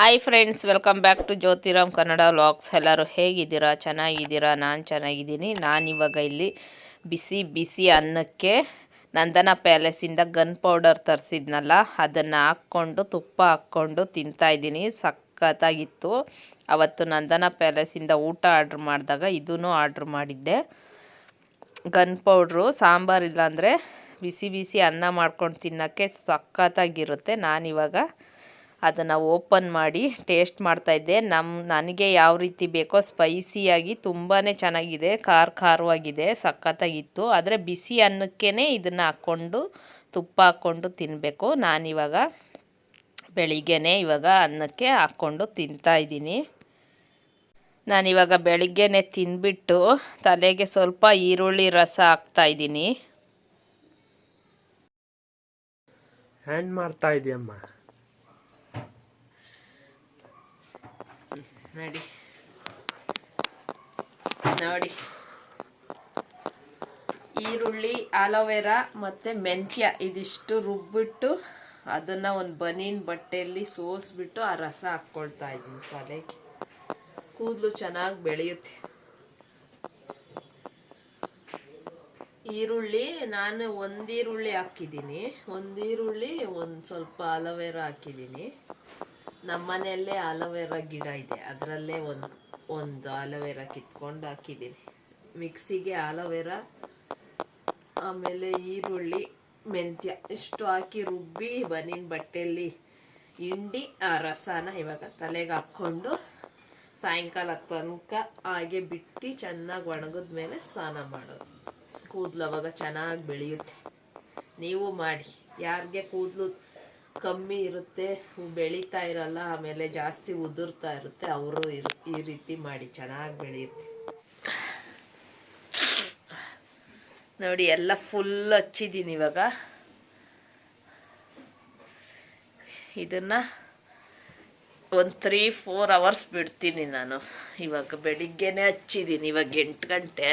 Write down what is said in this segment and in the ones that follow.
Hi friends welcome back to Jyothiram Kannada vlogs ಎಲ್ಲರೂ ಹೇಗಿದ್ದೀರಾ? ಚೆನ್ನಾಗಿದ್ದೀರಾ? ನಾನು ಚೆನ್ನಾಗಿದ್ದೀನಿ. ನಾನಿವಾಗ ಇಲ್ಲಿ ಬಿಸಿ ಬಿಸಿ ಅನ್ನಕ್ಕೆ ನಂದನ ಪ್ಯಾಲೇಸಿಂದ ಗನ್ ಪೌಡರ್ ತರಿಸಿದ್ನಲ್ಲ, ಅದನ್ನು ಹಾಕ್ಕೊಂಡು, ತುಪ್ಪ ಹಾಕ್ಕೊಂಡು ತಿಂತಾಯಿದ್ದೀನಿ ಸಖತ್ತಾಗಿತ್ತು. ಅವತ್ತು ನಂದನ ಪ್ಯಾಲೇಸಿಂದ ಊಟ ಆರ್ಡ್ರ್ ಮಾಡಿದಾಗ ಇದೂ ಆರ್ಡ್ರ್ ಮಾಡಿದ್ದೆ. ಗನ್ ಪೌಡ್ರು ಸಾಂಬಾರು ಇಲ್ಲಾಂದರೆ ಬಿಸಿ ಬಿಸಿ ಅನ್ನ ಮಾಡ್ಕೊಂಡು ತಿನ್ನೋಕ್ಕೆ ಸಖತ್ತಾಗಿರುತ್ತೆ. ನಾನಿವಾಗ ಅದನ್ನು ಓಪನ್ ಮಾಡಿ ಟೇಸ್ಟ್ ಮಾಡ್ತಾಯಿದ್ದೆ ನಮ್ಮ ನನಗೆ ಯಾವ ರೀತಿ ಬೇಕೋ ಸ್ಪೈಸಿಯಾಗಿ ತುಂಬಾ ಚೆನ್ನಾಗಿದೆ. ಖಾರ ಖಾರವಾಗಿದೆ, ಸಖತ್ತಾಗಿತ್ತು. ಆದರೆ ಬಿಸಿ ಅನ್ನಕ್ಕೇ ಇದನ್ನು ಹಾಕ್ಕೊಂಡು, ತುಪ್ಪ ಹಾಕ್ಕೊಂಡು ತಿನ್ನಬೇಕು ನಾನಿವಾಗ ಬೆಳಿಗ್ಗೆನೇ ಇವಾಗ ಅನ್ನಕ್ಕೆ ಹಾಕ್ಕೊಂಡು ತಿಂತಾಯಿದ್ದೀನಿ ನಾನಿವಾಗ ಬೆಳಿಗ್ಗೆನೆ ತಿಂದ್ಬಿಟ್ಟು ತಲೆಗೆ ಸ್ವಲ್ಪ ಈರುಳ್ಳಿ ರಸ ಹಾಕ್ತಾಯಿದ್ದೀನಿ ಹ್ಯಾಂಡ್ ಮಾಡ್ತಾ ಇದೆಯಮ್ಮ. ನೋಡಿ. ನೋಡಿ. ಈರುಳ್ಳಿ, ಆಲೋವೆರಾ ಮತ್ತು ಮೆಂತ್ಯ ಇದಿಷ್ಟು ರುಬ್ಬಿಟ್ಟು ಅದನ್ನು ಒಂದು ಬನೀನ್ ಬಟ್ಟೆಯಲ್ಲಿ ಸೋಸ್ಬಿಟ್ಟು ಆ ರಸ ಹಾಕ್ಕೊಳ್ತಾ ಇದ್ದೀನಿ ತಲೆಗೆ. ಕೂದಲು ಚೆನ್ನಾಗಿ ಬೆಳೆಯುತ್ತೆ. ಈರುಳ್ಳಿ ನಾನು ಒಂದು ಈರುಳ್ಳಿ ಹಾಕಿದ್ದೀನಿ. ಒಂದು ಈರುಳ್ಳಿ, ಒಂದು ಸ್ವಲ್ಪ ಅಲೋವೆರಾ ಹಾಕಿದ್ದೀನಿ. ನಮ್ಮ ಮನೆಯಲ್ಲೇ ಅಲೋವೆರಾ ಗಿಡ ಇದೆ. ಅದರಲ್ಲೇ ಒಂದು ಒಂದು ಅಲೋವೆರಾ ಕಿತ್ಕೊಂಡು ಹಾಕಿದ್ದೀನಿ. ಮಿಕ್ಸಿಗೆ ಅಲೋವೆರಾ ಆಮೇಲೆ ಈರುಳ್ಳಿ, ಮೆಂತ್ಯ ಇಷ್ಟು ಹಾಕಿ ರುಬ್ಬಿ ಬನಿನ ಬಟ್ಟೆಯಲ್ಲಿ ಹಿಂಡಿ, ಆ ರಸನ ಇವಾಗ ತಲೆಗೆ ಹಾಕ್ಕೊಂಡು ಸಾಯಂಕಾಲ ತನಕ ಹಾಗೆ ಬಿಟ್ಟು ಚೆನ್ನಾಗಿ ಒಣಗಿದ ಮೇಲೆ ಸ್ನಾನ ಮಾಡೋದು. ಕೂದಲು ಅವಾಗ ಚೆನ್ನಾಗಿ ಬೆಳೆಯುತ್ತೆ. ನೀವು ಮಾಡಿ. ಯಾರಿಗೆ ಕೂದಲು ಕಮ್ಮಿ ಇರುತ್ತೆ, ಬೆಳೀತಾ ಇರಲ್ಲ, ಆಮೇಲೆ ಜಾಸ್ತಿ ಉದುರ್ತಾ ಇರುತ್ತೆ, ಅವರು ಈ ರೀತಿ ಮಾಡಿ, ಚೆನ್ನಾಗಿ ಬೆಳೆಯುತ್ತೆ. ನೋಡಿ, ಎಲ್ಲ ಫುಲ್ ಹಚ್ಚಿದ್ದೀನಿ ಇವಾಗ. ಇದನ್ನು ಒಂದು ತ್ರೀ ಫೋರ್ ಅವರ್ಸ್ ಬಿಡ್ತೀನಿ ನಾನು. ಇವಾಗ ಬೆಳಿಗ್ಗೆನೇ ಹಚ್ಚಿದ್ದೀನಿ ಇವಾಗ ಎಂಟು ಗಂಟೆ.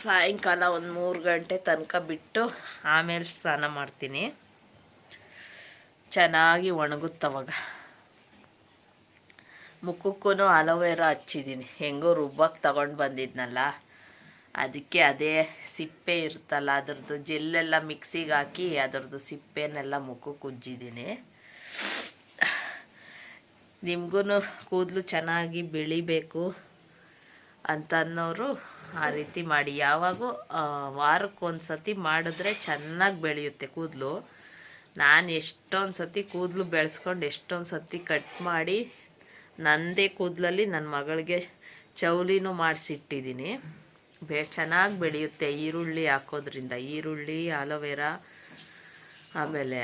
ಸಾಯಂಕಾಲ ಒಂದು ಮೂರು ಗಂಟೆ ತನಕ ಬಿಟ್ಟು ಆಮೇಲೆ ಸ್ನಾನ ಮಾಡ್ತೀನಿ. ಚೆನ್ನಾಗಿ ಒಣಗುತ್ತವಾಗ ಮುಖಕ್ಕೂ ಅಲೋವೆರಾ ಹಚ್ಚಿದ್ದೀನಿ ಹೆಂಗೋ ರುಬ್ಬಕ್ಕೆ ತಗೊಂಡು ಬಂದಿದ್ನಲ್ಲ. ಅದಕ್ಕೆ ಅದೇ ಸಿಪ್ಪೆ ಇರುತ್ತಲ್ಲ, ಅದ್ರದ್ದು ಜೆಲ್ಲೆಲ್ಲ ಮಿಕ್ಸಿಗೆ ಹಾಕಿ ಅದರದ್ದು ಸಿಪ್ಪೆನೆಲ್ಲ ಮುಖಕ್ಕೆ ಉಜ್ಜಿದ್ದೀನಿ ನಿಮಗೂ ಕೂದಲು ಚೆನ್ನಾಗಿ ಬೆಳಿಬೇಕು ಅಂತ ಅನ್ನೋರು ಆ ರೀತಿ ಮಾಡಿ. ಯಾವಾಗೂ ವಾರಕ್ಕೊಂದು ಸತಿ ಮಾಡಿದ್ರೆ ಚೆನ್ನಾಗಿ ಬೆಳೆಯುತ್ತೆ ಕೂದಲು. ನಾನು ಎಷ್ಟೊಂದು ಸತಿ ಕೂದಲು ಬೆಳೆಸ್ಕೊಂಡು ಎಷ್ಟೊಂದು ಸತಿ ಕಟ್ ಮಾಡಿ ನನ್ನದೇ ಕೂದಲಲ್ಲಿ ನನ್ನ ಮಗಳಿಗೆ ಚೌಲಿನೂ ಮಾಡಿಸಿಟ್ಟಿದ್ದೀನಿ ಬೆ, ಚೆನ್ನಾಗಿ ಬೆಳೆಯುತ್ತೆ ಈರುಳ್ಳಿ ಹಾಕೋದ್ರಿಂದ. ಈರುಳ್ಳಿ, ಆಲೋವೆರಾ, ಆಮೇಲೆ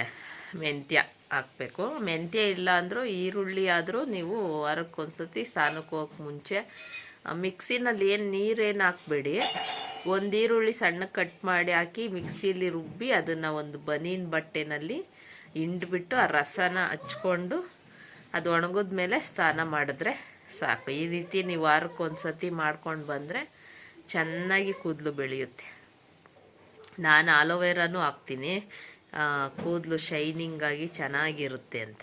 ಮೆಂತ್ಯ ಹಾಕಬೇಕು. ಮೆಂತ್ಯ ಇಲ್ಲ ಅಂದರೂ ಈರುಳ್ಳಿ ಆದರೂ ನೀವು ವಾರಕ್ಕೊಂದ್ಸತಿ ಸ್ನಾನಕ್ಕೆ ಹೋಗಕ್ಕೆ ಮುಂಚೆ ಮಿಕ್ಸಿನಲ್ಲಿ ಏನು ನೀರೇನು ಹಾಕ್ಬೇಡಿ. ಒಂದು ಈರುಳ್ಳಿ ಸಣ್ಣ ಕಟ್ ಮಾಡಿ ಹಾಕಿ ಮಿಕ್ಸಿಯಲ್ಲಿ ರುಬ್ಬಿ ಅದನ್ನು ಒಂದು ಬನೀನ್ ಬಟ್ಟೆನಲ್ಲಿ ಹಿಂಡ್ಬಿಟ್ಟು ಆ ರಸನ ಹಚ್ಕೊಂಡು ಅದು ಒಣಗಿದ ಮೇಲೆ ಸ್ನಾನ ಮಾಡಿದ್ರೆ ಸಾಕು. ಈ ರೀತಿ ನೀವು ವಾರಕ್ಕೆ ಒಂದು ಸತಿ ಮಾಡ್ಕೊಂಡು ಬಂದರೆ ಚೆನ್ನಾಗಿ ಕೂದಲು ಬೆಳೆಯುತ್ತೆ. ನಾನು ಆಲೋವೆರಾನು ಹಾಕ್ತೀನಿ. ಕೂದಲು ಶೈನಿಂಗಾಗಿ ಚೆನ್ನಾಗಿರುತ್ತೆ ಅಂತ.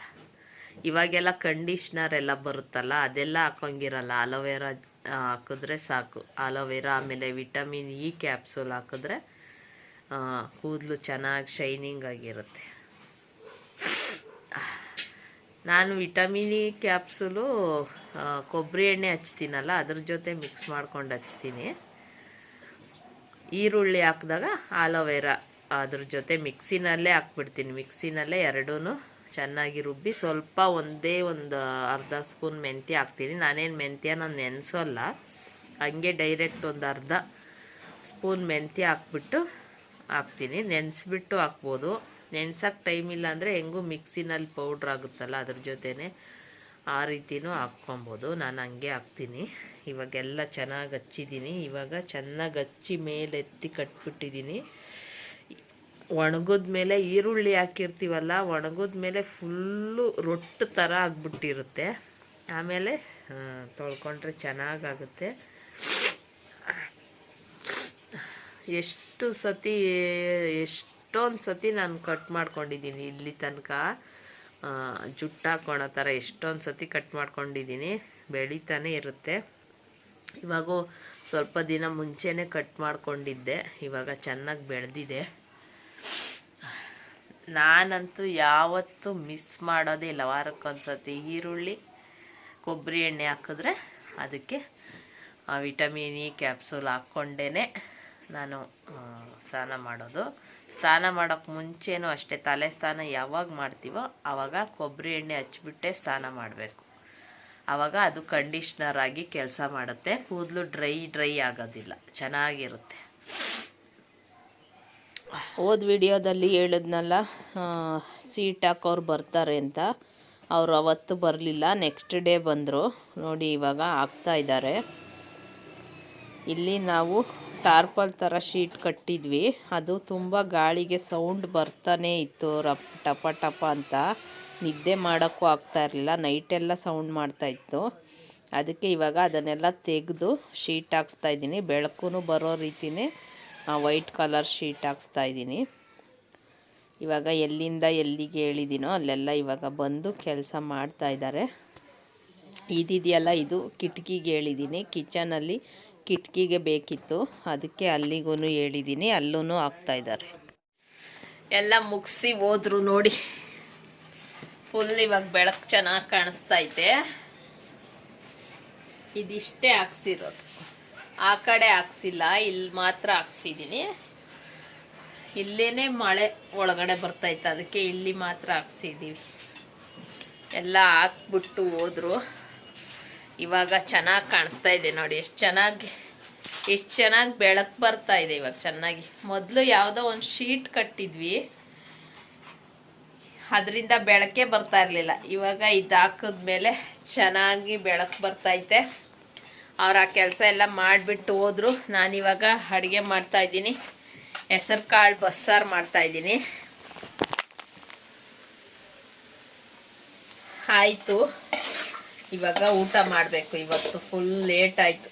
ಇವಾಗೆಲ್ಲ ಕಂಡೀಷ್ನರ್ ಎಲ್ಲ ಬರುತ್ತಲ್ಲ, ಅದೆಲ್ಲ ಹಾಕೋಂಗಿರಲ್ಲ ಅಲೋವೆರಾ ಹಾಕಿದ್ರೆ ಸಾಕು. ಅಲೋವೆರಾ ಆಮೇಲೆ ವಿಟಮಿನ್ ಇ ಕ್ಯಾಪ್ಸೂಲ್ ಹಾಕಿದ್ರೆ ಕೂದಲು ಚೆನ್ನಾಗಿ ಶೈನಿಂಗ್ ಆಗಿರುತ್ತೆ. ನಾನು ವಿಟಮಿನ್ ಇ ಕ್ಯಾಪ್ಸೂಲು ಕೊಬ್ಬರಿ ಎಣ್ಣೆ ಹಚ್ತೀನಲ್ಲ, ಅದ್ರ ಜೊತೆ ಮಿಕ್ಸ್ ಮಾಡ್ಕೊಂಡು ಹಚ್ತೀನಿ. ಈರುಳ್ಳಿ ಹಾಕಿದಾಗ ಆಲೋವೆರಾ ಅದ್ರ ಜೊತೆ ಮಿಕ್ಸಿನಲ್ಲೇ ಹಾಕ್ಬಿಡ್ತೀನಿ. ಮಿಕ್ಸಿನಲ್ಲೇ ಎರಡೂ ಚೆನ್ನಾಗಿ ರುಬ್ಬಿ ಸ್ವಲ್ಪ ಒಂದೇ ಒಂದು ಅರ್ಧ ಸ್ಪೂನ್ ಮೆಂತ್ಯ ಹಾಕ್ತೀನಿ. ನಾನೇನು ಮೆಂತ್ಯ ನಾನು ನೆನೆಸೋಲ್ಲ ಹಂಗೆ ಡೈರೆಕ್ಟ್ ಒಂದು ಅರ್ಧ ಸ್ಪೂನ್ ಮೆಂತ್ಯ ಹಾಕ್ಬಿಟ್ಟು ಹಾಕ್ತೀನಿ. ನೆನೆಸ್ಬಿಟ್ಟು ಹಾಕ್ಬೋದು. ನೆನ್ಸೋಕ್ಕೆ ಟೈಮ್ ಇಲ್ಲ ಅಂದರೆ ಹೆಂಗೂ ಮಿಕ್ಸಿನಲ್ಲಿ ಪೌಡ್ರ್ ಆಗುತ್ತಲ್ಲ ಅದ್ರ ಜೊತೆನೇ ಆ ರೀತಿನೂ ಹಾಕ್ಕೊಬೋದು. ನಾನು ಹಂಗೆ ಹಾಕ್ತೀನಿ. ಇವಾಗೆಲ್ಲ ಚೆನ್ನಾಗಿ ಹಚ್ಚಿದ್ದೀನಿ. ಇವಾಗ ಚೆನ್ನಾಗಿ ಹಚ್ಚಿ ಮೇಲೆತ್ತಿ ಕಟ್ಬಿಟ್ಟಿದ್ದೀನಿ. ಒಣಗಿದ ಮೇಲೆ ಈರುಳ್ಳಿ ಹಾಕಿರ್ತೀವಲ್ಲ, ಒಣಗಿದ ಮೇಲೆ ಫುಲ್ಲು ರೊಟ್ಟು ಥರ ಆಗಿಬಿಟ್ಟಿರುತ್ತೆ. ಆಮೇಲೆ ತೊಳ್ಕೊಂಡ್ರೆ ಚೆನ್ನಾಗಾಗುತ್ತೆ. ಎಷ್ಟು ಸತಿ, ಎಷ್ಟೊಂದು ಸತಿ ನಾನು ಕಟ್ ಮಾಡ್ಕೊಂಡಿದ್ದೀನಿ ಇಲ್ಲಿ ತನಕ. ಜುಟ್ಟು ಥರ ಎಷ್ಟೊಂದು ಸತಿ ಕಟ್ ಮಾಡ್ಕೊಂಡಿದ್ದೀನಿ. ಬೆಳೀತಾನೆ ಇರುತ್ತೆ. ಇವಾಗೂ ಸ್ವಲ್ಪ ದಿನ ಮುಂಚೆನೇ ಕಟ್ ಮಾಡ್ಕೊಂಡಿದ್ದೆ. ಇವಾಗ ಚೆನ್ನಾಗಿ ಬೆಳೆದಿದೆ. ನಾನಂತೂ ಯಾವತ್ತೂ ಮಿಸ್ ಮಾಡೋದೇ ಇಲ್ಲ. ವಾರಕ್ಕೊಂದ್ಸತಿ ಈರುಳ್ಳಿ, ಕೊಬ್ಬರಿ ಎಣ್ಣೆ ಹಾಕಿದ್ರೆ ಅದಕ್ಕೆ ವಿಟಮಿನ್ ಇ, ಕ್ಯಾಪ್ಸೂಲ್ ಹಾಕ್ಕೊಂಡೇ ನಾನು ಸ್ನಾನ ಮಾಡೋದು. ಸ್ನಾನ ಮಾಡೋಕ್ಕೆ ಮುಂಚೆನೂ ಅಷ್ಟೇ, ತಲೆ ಸ್ನಾನ ಯಾವಾಗ ಮಾಡ್ತೀವೋ ಆವಾಗ ಕೊಬ್ಬರಿ ಎಣ್ಣೆ ಹಚ್ಬಿಟ್ಟೆ ಸ್ನಾನ ಮಾಡಬೇಕು. ಆವಾಗ ಅದು ಕಂಡೀಷ್ನರ್ ಆಗಿ ಕೆಲಸ ಮಾಡುತ್ತೆ. ಕೂದಲು ಡ್ರೈ ಡ್ರೈ ಆಗೋದಿಲ್ಲ. ಚೆನ್ನಾಗಿರುತ್ತೆ. ಹೋದ ವಿಡಿಯೋದಲ್ಲಿ ಹೇಳಿದ್ನಲ್ಲ ಸೀಟ್ ಹಾಕೋರು ಬರ್ತಾರೆ ಅಂತ. ಅವರು ಅವತ್ತು ಬರಲಿಲ್ಲ, ನೆಕ್ಸ್ಟ್ ಡೇ ಬಂದರು. ನೋಡಿ, ಇವಾಗ ಹಾಕ್ತಾ ಇದ್ದಾರೆ. ಇಲ್ಲಿ ನಾವು ಟಾರ್ಪಲ್ ಥರ ಶೀಟ್ ಕಟ್ಟಿದ್ವಿ. ಅದು ತುಂಬ ಗಾಳಿಗೆ ಸೌಂಡ್ ಬರ್ತಾನೆ ಇತ್ತು, ರಪ್, ಟಪ ಟಪ ಅಂತ. ನಿದ್ದೆ ಮಾಡೋಕ್ಕೂ ಆಗ್ತಾ ಇರಲಿಲ್ಲ ನೈಟೆಲ್ಲ ಸೌಂಡ್ ಮಾಡ್ತಾ ಇತ್ತು. ಅದಕ್ಕೆ ಇವಾಗ ಅದನ್ನೆಲ್ಲ ತೆಗೆದು ಶೀಟ್ ಹಾಕ್ಸ್ತಾ ಇದ್ದೀನಿ. ಬೆಳಕು ಬರೋ ರೀತಿನೇ ವೈಟ್ ಕಲರ್ ಶೀಟ್ ಹಾಕ್ಸ್ತಾ ಇದ್ದೀನಿ. ಇವಾಗ ಎಲ್ಲಿಂದ ಎಲ್ಲಿಗೆ ಹೇಳಿದ್ದೀನೋ ಅಲ್ಲೆಲ್ಲ ಇವಾಗ ಬಂದು ಕೆಲಸ ಮಾಡ್ತಾ ಇದ್ದಾರೆ. ಇದಿದೆಯಲ್ಲ, ಇದು ಕಿಟಕಿಗೆ ಹೇಳಿದ್ದೀನಿ. ಕಿಚನಲ್ಲಿ ಕಿಟಕಿಗೆ ಬೇಕಿತ್ತು. ಅದಕ್ಕೆ ಅಲ್ಲಿಗೂ ಹೇಳಿದ್ದೀನಿ. ಅಲ್ಲೂ ಹಾಕ್ತಾ ಇದ್ದಾರೆ. ಎಲ್ಲ ಮುಗಿಸಿ ಹೋದ್ರು ನೋಡಿ. ಫುಲ್ ಇವಾಗ ಬೆಳಕು ಚೆನ್ನಾಗಿ ಕಾಣಿಸ್ತಾ ಐತೆ. ಇದಿಷ್ಟೇ ಹಾಕ್ಸಿರೋದು. ಆ ಕಡೆ ಹಾಕ್ಸಿಲ್ಲ, ಇಲ್ಲಿ ಮಾತ್ರ ಹಾಕ್ಸಿದ್ದೀನಿ ಇಲ್ಲೇ ಮಳೆ ಒಳಗಡೆ ಬರ್ತೈತೆ ಅದಕ್ಕೆ ಇಲ್ಲಿ ಮಾತ್ರ ಹಾಕ್ಸಿದ್ದೀವಿ ಎಲ್ಲ ಹಾಕ್ಬಿಟ್ಟು ಹೋದ್ರು. ಇವಾಗ ಚೆನ್ನಾಗಿ ಕಾಣಿಸ್ತಾ ಇದೆ ನೋಡಿ, ಎಷ್ಟು ಚೆನ್ನಾಗಿ ಎಷ್ಟು ಚೆನ್ನಾಗಿ ಬೆಳಕು ಬರ್ತಾ ಇದೆ ಇವಾಗ ಚೆನ್ನಾಗಿ. ಮೊದಲು ಯಾವುದೋ ಒಂದು ಶೀಟ್ ಕಟ್ಟಿದ್ವಿ. ಅದರಿಂದ ಬೆಳಕೆ ಬರ್ತಾ ಇರಲಿಲ್ಲ. ಇವಾಗ ಇದು ಹಾಕಿದ್ಮೇಲೆ ಚೆನ್ನಾಗಿ ಬೆಳಕು ಬರ್ತೈತೆ ಅವ್ರು ಆ ಕೆಲಸ ಎಲ್ಲ ಮಾಡಿಬಿಟ್ಟು ಹೋದ್ರು. ನಾನಿವಾಗ ಅಡುಗೆ ಮಾಡ್ತಾ ಇದ್ದೀನಿ. ಹೆಸರು ಕಾಳು ಬಸ್ಸಾರು ಮಾಡ್ತಾ ಇದ್ದೀನಿ. ಆಯಿತು. ಇವಾಗ ಊಟ ಮಾಡಬೇಕು ಇವತ್ತು. ಫುಲ್ ಲೇಟ್ ಆಯಿತು.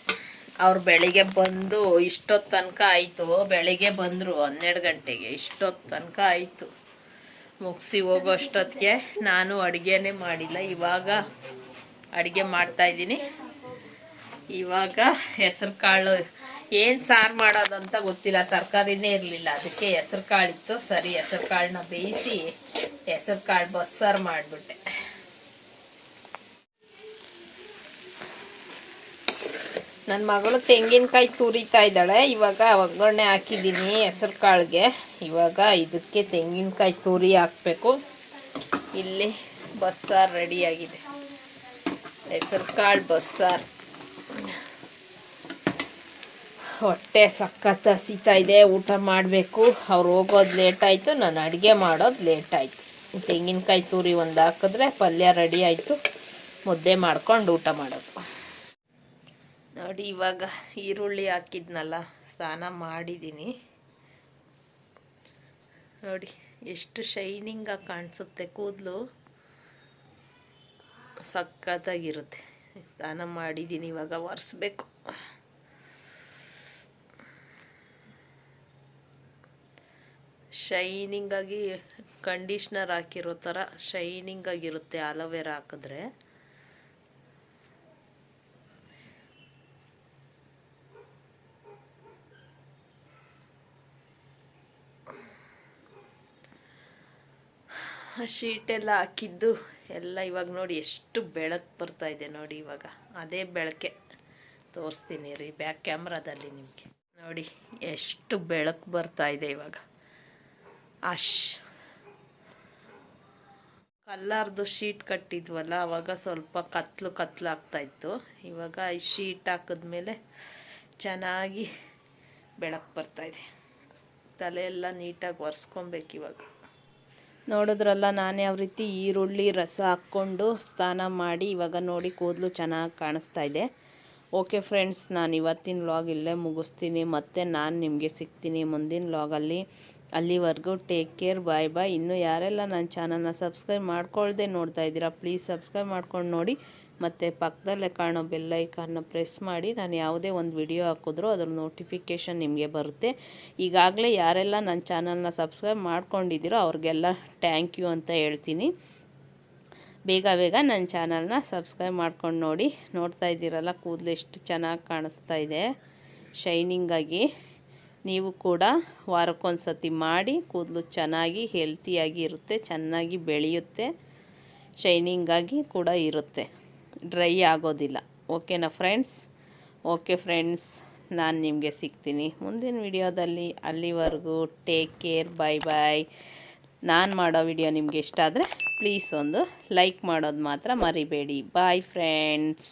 ಅವ್ರು ಬೆಳಿಗ್ಗೆ ಬಂದು ಇಷ್ಟೊತ್ತು ತನಕ ಆಯಿತು. ಬೆಳಿಗ್ಗೆ ಬಂದರು ಹನ್ನೆರಡು ಗಂಟೆಗೆ. ಇಷ್ಟೊತ್ತು ತನಕ ಆಯಿತು. ಮುಗಿಸಿ ಹೋಗೋ ಅಷ್ಟೊತ್ತಿಗೆ ನಾನು ಅಡುಗೆನೇ ಮಾಡಿಲ್ಲ. ಇವಾಗ ಅಡುಗೆ ಮಾಡ್ತಾ ಇದ್ದೀನಿ. ಇವಾಗ ಹೆಸರು ಕಾಳು ಏನು ಸಾರು ಮಾಡೋದಂತ ಗೊತ್ತಿಲ್ಲ, ತರಕಾರಿನೇ ಇರಲಿಲ್ಲ. ಅದಕ್ಕೆ ಹೆಸರು ಕಾಳಿತ್ತು. ಸರಿ, ಹೆಸರು ಕಾಳನ್ನ ಬೇಯಿಸಿ ಹೆಸರು ಕಾಳು ಬಸ್ಸಾರು ಮಾಡಿಬಿಟ್ಟೆ. ನನ್ನ ಮಗಳು ತೆಂಗಿನಕಾಯಿ ತುರಿತಾ ಇದ್ದಾಳೆ. ಇವಾಗ ಒಗ್ಗರಣೆ ಹಾಕಿದ್ದೀನಿ ಹೆಸರು ಕಾಳಿಗೆ. ಇವಾಗ ಇದಕ್ಕೆ ತೆಂಗಿನಕಾಯಿ ತುರಿ ಹಾಕಬೇಕು. ಇಲ್ಲಿ ಬಸ್ಸಾರು ರೆಡಿಯಾಗಿದೆ ಹೆಸರು ಕಾಳು ಬಸ್ಸಾರು. ಹೊಟ್ಟೆ ಸಖತ್ ಹಸಿತಾ ಇದೆ ಊಟ ಮಾಡಬೇಕು. ಅವ್ರು ಹೋಗೋದು ಲೇಟ್ ಆಯಿತು, ನಾನು ಅಡುಗೆ ಮಾಡೋದು ಲೇಟ್ ಆಯಿತು. ತೆಂಗಿನಕಾಯಿ ತುರಿ ಒಂದು ಹಾಕಿದ್ರೆ ಪಲ್ಯ ರೆಡಿ ಆಯಿತು. ಮುದ್ದೆ ಮಾಡ್ಕೊಂಡು ಊಟ ಮಾಡೋದು. ನೋಡಿ, ಇವಾಗ ಈರುಳ್ಳಿ ಹಾಕಿದ್ನಲ್ಲ, ಸ್ನಾನ ಮಾಡಿದ್ದೀನಿ ನೋಡಿ, ಎಷ್ಟು ಶೈನಿಂಗಾಗಿ ಕಾಣಿಸುತ್ತೆ ಕೂದಲು. ಸಖತ್ತಾಗಿರುತ್ತೆ. ಸ್ನಾನ ಮಾಡಿದ್ದೀನಿ ಇವಾಗ ಒರೆಸ್ಬೇಕು. ಶೈನಿಂಗಾಗಿ ಕಂಡೀಷ್ನರ್ ಹಾಕಿರೋ ಥರ ಶೈನಿಂಗಾಗಿರುತ್ತೆ ಆಲೋವೆರಾ ಹಾಕಿದ್ರೆ. ಶೀಟೆಲ್ಲ ಹಾಕಿದ್ದು ಎಲ್ಲ ಇವಾಗ ನೋಡಿ ಎಷ್ಟು ಬೆಳಕು ಬರ್ತಾ ಇದೆ ನೋಡಿ ಇವಾಗ. ಅದೇ ಬೆಳಕೆ ತೋರಿಸ್ತೀನಿ ರೀ ಬ್ಯಾಕ್ ಕ್ಯಾಮ್ರಾದಲ್ಲಿ ನಿಮಗೆ. ನೋಡಿ ಎಷ್ಟು ಬೆಳಕು ಬರ್ತಾ ಇದೆ ಇವಾಗ. ಅಶ್. ಕಲ್ಲರ್ದು ಶೀಟ್ ಕಟ್ಟಿದ್ವಲ್ಲ, ಅವಾಗ ಸ್ವಲ್ಪ ಕತ್ಲು ಕತ್ಲು ಆಗ್ತಾ ಇತ್ತು. ಇವಾಗ ಈ ಶೀಟ್ ಹಾಕಿದ್ಮೇಲೆ ಚೆನ್ನಾಗಿ ಬೆಳಕು ಬರ್ತಾ ಇದೆ. ತಲೆ ಎಲ್ಲ ನೀಟಾಗಿ ಒರೆಸ್ಕೊಬೇಕು ಇವಾಗ. ನೋಡಿದ್ರಲ್ಲ, ನಾನು ಯಾವ ರೀತಿ ಈರುಳ್ಳಿ, ರಸ ಹಾಕ್ಕೊಂಡು ಸ್ನಾನ ಮಾಡಿ ಇವಾಗ ನೋಡಿ ಕೂದಲು ಚೆನ್ನಾಗಿ ಕಾಣಿಸ್ತಾ ಇದೆ. ಓಕೆ ಫ್ರೆಂಡ್ಸ್, ನಾನು ಇವತ್ತಿನ ಲಾಗ್ ಇಲ್ಲೇ ಮುಗಿಸ್ತೀನಿ. ಮತ್ತು ನಾನು ನಿಮಗೆ ಸಿಗ್ತೀನಿ ಮುಂದಿನ ವ್ಲಾಗಲ್ಲಿ. ಅಲ್ಲಿವರೆಗೂ ಟೇಕ್ ಕೇರ್ ಬಾಯ್ ಬಾಯ್ ಇನ್ನು ಯಾರೆಲ್ಲ ನನ್ನ ಚಾನಲ್ನ ಸಬ್ಸ್ಕ್ರೈಬ್ ಮಾಡ್ಕೊಳ್ದೆ ನೋಡ್ತಾ ಇದ್ದೀರಾ ಪ್ಲೀಸ್ ಸಬ್ಸ್ಕ್ರೈಬ್ ಮಾಡ್ಕೊಂಡು ನೋಡಿ. ಮತ್ತು ಪಕ್ಕದಲ್ಲೇ ಕಾಣೋ ಬೆಲ್ಲೈಕನ್ನ ಪ್ರೆಸ್ ಮಾಡಿ. ನಾನು ಯಾವುದೇ ಒಂದು ವಿಡಿಯೋ ಹಾಕಿದ್ರೂ ಅದ್ರ ನೋಟಿಫಿಕೇಷನ್ ನಿಮಗೆ ಬರುತ್ತೆ. ಈಗಾಗಲೇ ಯಾರೆಲ್ಲ ನನ್ನ ಚಾನಲ್ನ ಸಬ್ಸ್ಕ್ರೈಬ್ ಮಾಡ್ಕೊಂಡಿದ್ದೀರೋ ಅವ್ರಿಗೆಲ್ಲ ಥ್ಯಾಂಕ್ ಯು ಅಂತ ಹೇಳ್ತೀನಿ. ಬೇಗ ಬೇಗ ನನ್ನ ಚಾನಲ್ನ ಸಬ್ಸ್ಕ್ರೈಬ್ ಮಾಡ್ಕೊಂಡು ನೋಡಿ. ನೋಡ್ತಾ ಇದ್ದೀರಲ್ಲ, ಕೂದಲು ಎಷ್ಟು ಚೆನ್ನಾಗಿ ಕಾಣಿಸ್ತಾ ಇದೆ. ಶೈನಿಂಗಾಗಿ ನೀವು ಕೂಡ ವಾರಕ್ಕೊಂದು ಸತಿ ಮಾಡಿ ಕೂದಲು ಚೆನ್ನಾಗಿ ಹೆಲ್ತಿಯಾಗಿ ಇರುತ್ತೆ, ಚೆನ್ನಾಗಿ ಬೆಳೆಯುತ್ತೆ ಶೈನಿಂಗಾಗಿ ಕೂಡ ಇರುತ್ತೆ. ಡ್ರೈ ಆಗೋದಿಲ್ಲ. ಓಕೆನಾ ಫ್ರೆಂಡ್ಸ್ ಓಕೆ ಫ್ರೆಂಡ್ಸ್ ನಾನು ನಿಮಗೆ ಸಿಗ್ತೀನಿ. ಮುಂದಿನ ವಿಡಿಯೋದಲ್ಲಿ ಅಲ್ಲಿವರೆಗೂ ಟೇಕ್ ಕೇರ್ ಬೈ ಬಾಯ್ ನಾನು ಮಾಡೋ ವಿಡಿಯೋ ನಿಮಗೆ ಇಷ್ಟ ಆದರೆ ಪ್ಲೀಸ್ ಒಂದು ಲೈಕ್ ಮಾಡೋದು ಮಾತ್ರ ಮರಿಬೇಡಿ. Bye friends